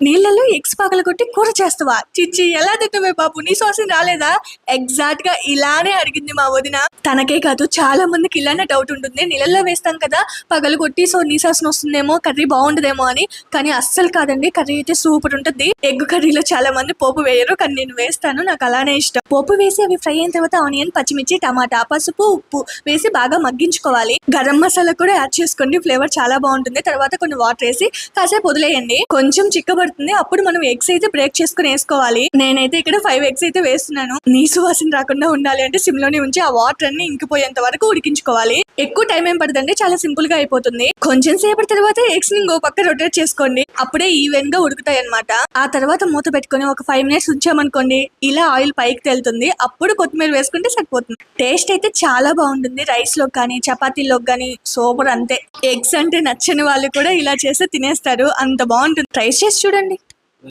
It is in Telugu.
నీళ్ళలో ఎగ్స్ పగల కొట్టి కూర చేస్తావా? చిచ్చి ఎలా తిట్టవే బాబు? నీ సోసం రాలేదా? ఎగ్జాక్ట్గా ఇలానే అడిగింది మా వదిన. తనకే కాదు చాలా మందికి ఇలానే డౌట్ ఉంటుంది. నీళ్ళలో వేస్తాం కదా పగలు కొట్టి సో నీ సాసన వస్తుందేమో కర్రీ బాగుండదేమో అని. కానీ అస్సలు కాదండి కర్రీ అయితే సూపర్ ఉంటుంది. ఎగ్ కర్రీలో చాలా మంది పోపు వేయరు కానీ నేను వేస్తాను నాకు అలానే ఇష్టం. పోపు వేసి అవి ఫ్రై అయిన తర్వాత ఆనియన్ పచ్చిమిర్చి టమాటా పసుపు ఉప్పు వేసి బాగా మగ్గించుకోవాలి. గరం మసాలా కూడా యాడ్ చేసుకోండి ఫ్లేవర్ చాలా బాగుంటుంది. తర్వాత కొన్ని వాటర్ వేసి కాసేపు వదిలేయండి. కొంచెం పడుతుంది. అప్పుడు మనం ఎగ్స్ అయితే బ్రేక్ చేసుకుని వేసుకోవాలి. నేనైతే ఇక్కడ ఫైవ్ ఎగ్స్ అయితే వేస్తున్నాను. నీసు వాసన రాకుండా ఉండాలి అంటే సిమ్లోనే ఉంచి ఆ వాటర్ అన్ని ఇంకిపోయేంత వరకు ఉడికించుకోవాలి. ఎక్కువ టైం ఏం పడుతుంది చాలా సింపుల్గా అయిపోతుంది. కొంచెం సేపటి తర్వాత ఎగ్స్ని ఇంకో పక్క రొటేట్ చేసుకోండి. అప్పుడే ఈవెన్గా ఉడుకుతాయి అనమాట ఆ తర్వాత మూత పెట్టుకొని ఒక ఫైవ్ మినిట్స్ ఉంచామనుకోండి ఇలా ఆయిల్ పైకి తేలుతుంది. అప్పుడు కొత్తిమీర వేసుకుంటే సరిపోతుంది. టేస్ట్ అయితే చాలా బాగుంటుంది. రైస్లో కానీ చపాతీలో కానీ సూపర్ అంతే. ఎగ్స్ అంటే నచ్చని వాళ్ళు కూడా ఇలా చేస్తే తినేస్తారు. అంత బాగుంటుంది. ట్రై చేసి చూడండి.